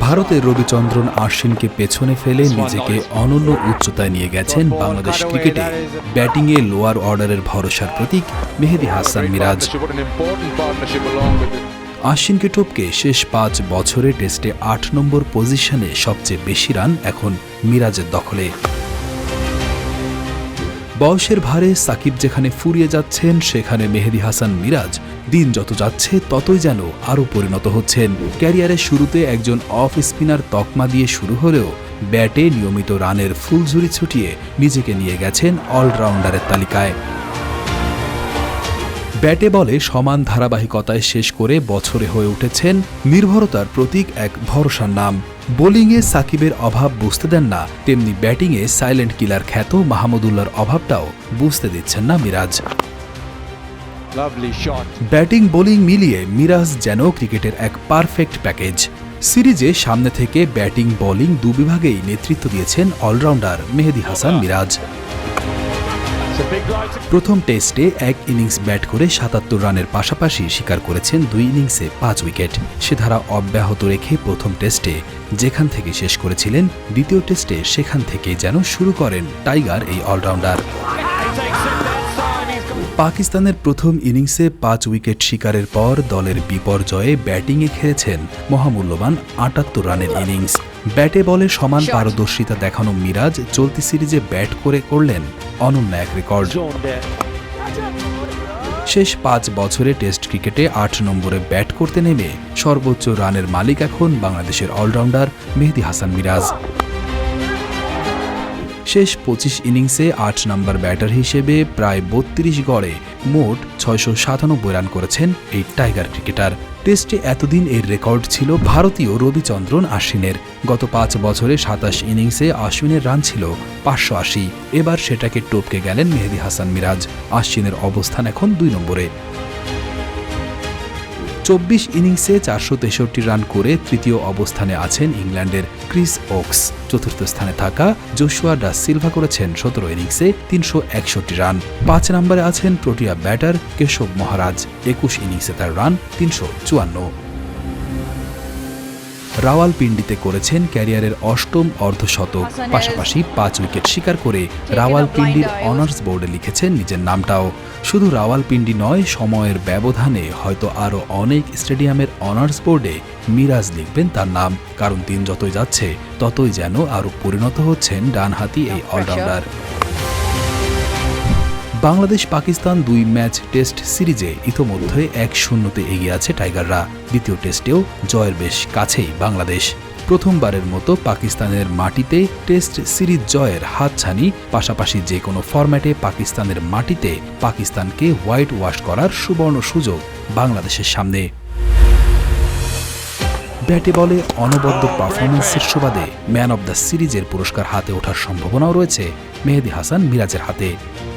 ভারতের রবিচন্দ্রন আশ্বিনকে পেছনে ফেলে নিজেকে অনন্য উচ্চতায় নিয়ে গেছেন বাংলাদেশ ক্রিকেটে। ব্যাটিংয়ে লোয়ার অর্ডারের ভরসার প্রতীক মেহেদি হাসান মিরাজ। আশ্বিনকে টপকে শেষ পাঁচ বছরে টেস্টে আট নম্বর পজিশনে সবচেয়ে বেশি রান এখন মিরাজের দখলে। বয়সের ভারে সাকিব যেখানে ফুরিয়ে যাচ্ছেন, সেখানে মেহেদি হাসান মিরাজ দিন যত যাচ্ছে, ততই যেন আরও পরিণত হচ্ছেন। ক্যারিয়ারের শুরুতে একজন অফ স্পিনার তকমা দিয়ে শুরু হলেও ব্যাটে নিয়মিত রানের ফুলঝুরি ছুটিয়ে নিজেকে নিয়ে গেছেন অলরাউন্ডারের তালিকায়। ব্যাটে বলে সমান ধারাবাহিকতায় শেষ করে বছরে হয়ে উঠেছেন নির্ভরতার প্রতীক এক ভরসার নাম। বোলিংয়ে সাকিবের অভাব বুঝতে দেন না তেমনি ব্যাটিংয়ে সাইলেন্ট কিলার খ্যাত মাহমুদুল্লার অভাবটাও বুঝতে দিচ্ছেন না মিরাজ। ব্যাটিং বোলিং মিলিয়ে মিরাজ যেন ক্রিকেটের এক পারফেক্ট প্যাকেজ। সিরিজে সামনে থেকে ব্যাটিং বোলিং দুবিভাগেই নেতৃত্ব দিয়েছেন অলরাউন্ডার মেহেদি হাসান মিরাজ। প্রথম টেস্টে এক ইনিংস ব্যাট করে সাতাত্তর রানের পাশাপাশি শিকার করেছেন দুই ইনিংসে পাঁচ উইকেট। সে ধারা অব্যাহত রেখে প্রথম টেস্টে যেখান থেকে শেষ করেছিলেন, দ্বিতীয় টেস্টে সেখান থেকে যেন শুরু করেন টাইগার এই অলরাউন্ডার। পাকিস্তানের প্রথম ইনিংসে পাঁচ উইকেট শিকারের পর দলের বিপর্যয়ে ব্যাটিংয়ে খেলেছেন মহামূল্যবান আটাত্তর রানের ইনিংস। ব্যাটে বলে সমান পারদর্শিতা দেখানো মিরাজ চলতি সিরিজে ব্যাট করে করলেন অনন্য এক রেকর্ড। শেষ পাঁচ বছরে টেস্ট ক্রিকেটে আট নম্বরে ব্যাট করতে নেমে সর্বোচ্চ রানের মালিক এখন বাংলাদেশের অলরাউন্ডার মেহেদি হাসান মিরাজ। শেষ পঁচিশ ইনিংসে আট নম্বর ব্যাটার হিসেবে প্রায় বত্রিশ গড়ে মোট ছয়শো সাতানব্বই রান করেছেন এই টাইগার ক্রিকেটার। টেস্টে এতদিন এর রেকর্ড ছিল ভারতীয় রবিচন্দ্রন আশ্বিনের। গত পাঁচ বছরে সাতাশ ইনিংসে আশ্বিনের রান ছিল পাঁচশো আশি। এবার সেটাকে টপকে গেলেন মেহেদি হাসান মিরাজ। আশ্বিনের অবস্থান এখন দুই নম্বরে। চব্বিশ ইনিংসে চারশো তেষট্টি রান করে তৃতীয় অবস্থানে আছেন ইংল্যান্ডের ক্রিস ওক্স। চতুর্থ স্থানে থাকা জোশুয়া ডা সিলভা করেছেন সতেরো ইনিংসে তিনশো একষট্টি রান। পাঁচ নম্বরে আছেন প্রোটিয়া ব্যাটার কেশব মহারাজ। একুশ ইনিংসে তার রান তিনশো চুয়ান্ন। রাওয়ালপিন্ডিতে করেছেন ক্যারিয়ারের অষ্টম অর্ধশতক পাশাপাশি পাঁচ উইকেট শিকার করে রাওয়ালপিন্ডির অনার্স বোর্ডে লিখেছেন নিজের নামটাও। শুধু রাওয়ালপিন্ডি নয় সময়ের ব্যবধানে হয়তো আরও অনেক স্টেডিয়ামের অনার্স বোর্ডে মিরাজ লিখবেন তার নাম। কারণ দিন যতই যাচ্ছে ততই যেন আরও পরিণত হচ্ছেন ডানহাতি এই অলরাউন্ডার। বাংলাদেশ পাকিস্তান দুই ম্যাচ টেস্ট সিরিজে ইতোমধ্যে এক শূন্যতে এগিয়ে আছে টাইগাররা। দ্বিতীয় টেস্টেও জয়ের বেশ কাছেই বাংলাদেশ। প্রথমবারের মতো পাকিস্তানের মাটিতে টেস্ট সিরিজ জয়ের হাতছানি, পাশাপাশি যে কোনো ফরম্যাটে পাকিস্তানের মাটিতে পাকিস্তানকে হোয়াইট ওয়াশ করার সুবর্ণ সুযোগ বাংলাদেশের সামনে। ব্যাটে বলে অনবদ্য পারফরমেন্সের সুবাদে ম্যান অব দ্য সিরিজের পুরস্কার হাতে ওঠার সম্ভাবনাও রয়েছে মেহেদি হাসান মিরাজের হাতে।